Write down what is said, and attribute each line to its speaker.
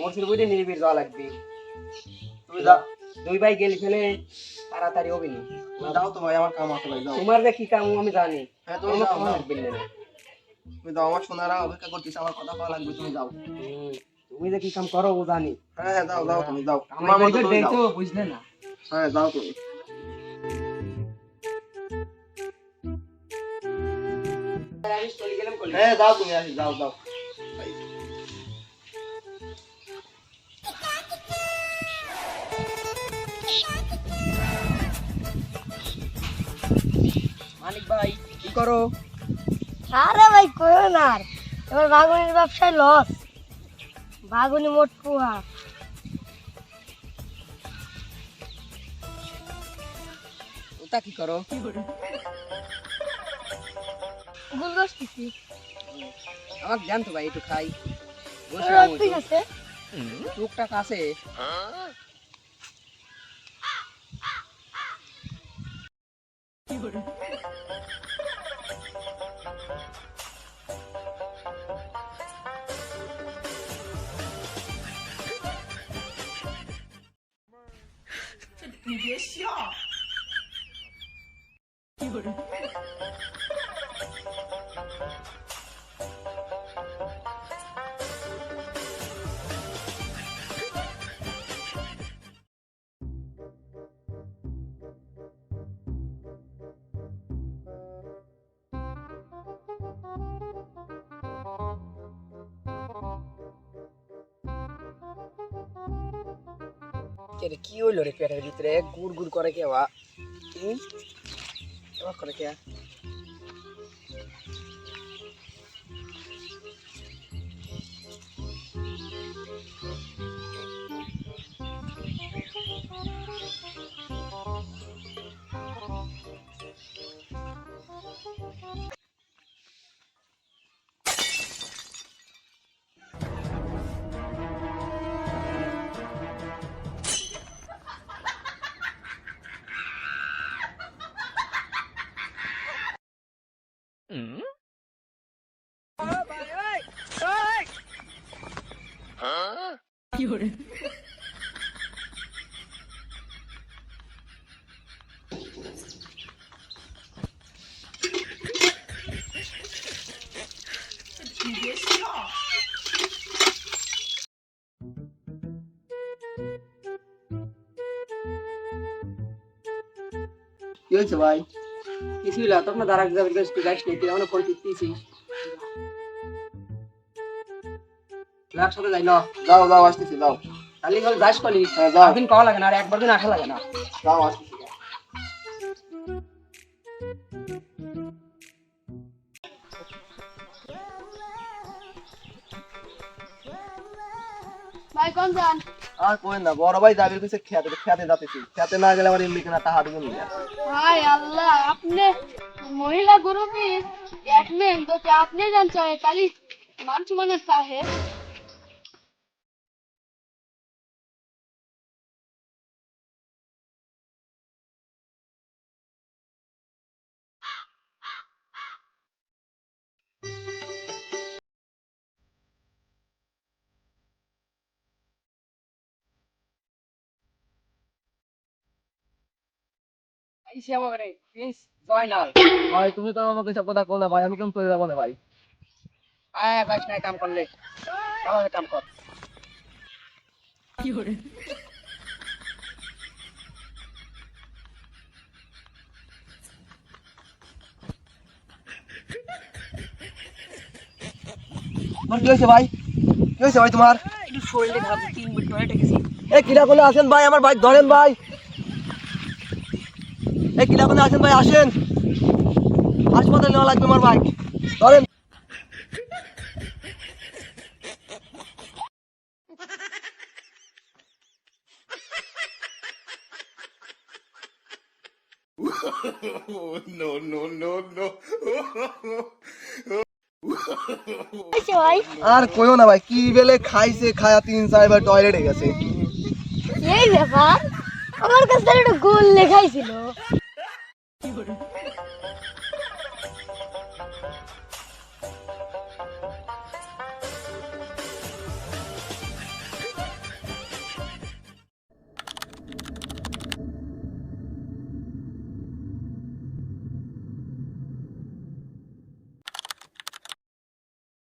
Speaker 1: মরসির বইতে নিরিবির যাওয়া লাগবে। তুমি দুই ভাই গেলে ফেলে তাড়াতাড়ি হবে না।
Speaker 2: যাও তো ভাই আমার কাম আছে ভাই
Speaker 1: তোমার যে কি কাম আমি জানি।
Speaker 2: হ্যাঁ তুমি
Speaker 1: আমার কাম লাগবে না।
Speaker 2: তুমি যাও আমার সোনারা অপেক্ষা করতেছে আমার কথা পাওয়া লাগবে তুমি যাও।
Speaker 1: তুমি যে কি কাম করো ও জানি।
Speaker 2: হ্যাঁ হ্যাঁ যাও যাও তুমি যাও।
Speaker 1: আমার
Speaker 2: তোমার
Speaker 1: বুঝলে না।
Speaker 2: হ্যাঁ যাও তুমি।
Speaker 1: চলে গেলাম।
Speaker 2: হ্যাঁ যাও তুমি আসি যাও যাও।
Speaker 1: মানিক ভাই কি করো?
Speaker 3: আরে ভাই কইও না এবার বাগুনির ব্যবসায় লস বাগুনি মোট পুহা।
Speaker 1: ওটা কি করো? আমাকে জানতো ভাই একটু খাই।
Speaker 3: ঠিক আছে।
Speaker 1: টুকটাক আছে। কে রে, কি হইল রে পেটের ভিতরে গুড় গুড় করে কে বা হুম? এবার করে কে
Speaker 2: কি হয়েছে ভাই
Speaker 1: কিছু হইল তখন দাঁড়া যাবে একটু যাইস নি তুই এমন ফোন টিপতেছিস লাখ সাথে যাই ল।
Speaker 2: যাও যাও আসতেছি যাও।
Speaker 1: কালি গেল যাস কলি?
Speaker 2: হ্যাঁ, যাও।
Speaker 1: দিন পাওয়া লাগে না আর একবার দিন আসা লাগে না।
Speaker 2: যাও আসতেছি
Speaker 3: ভাই কোন যান?
Speaker 2: আর কোয়েন না, বড় ভাই যাবে কইছে খেতে খেতে যাতেছি খেতে না গেলে আমার এমনি কেনা টাকা দিবেন না
Speaker 3: ভাই আল্লাহ, আপনি মহিলা গ্রুপে অ্যাডমিন তো আপনি জান চাহে মানুষ মানে চাহে
Speaker 2: ভাই তুমি তো আমাকে সব কথা কল ভাই আমি কেমন চলে যাব না ভাই?
Speaker 1: আয় যাস না কাম করলে। কাম কর।
Speaker 2: তোমার কি হয়েছে ভাই? কি হয়েছে ভাই তোমার?
Speaker 1: একটু খারাপ তিন মিনিট
Speaker 2: এই কিলা কোনে আসেন ভাই আমার বাইক ধরেন ভাই। এই আসেন ভাই, আসেন। হাসপাতালে নেওয়া লাগবে আমার ধরেন। আর কইও না ভাই, কি বেলে খাইছে, খায়া তিন চারবার টয়লেটে গেছে।
Speaker 3: এই ব্যাপার, আমার কাছে একটা গোল 一个人。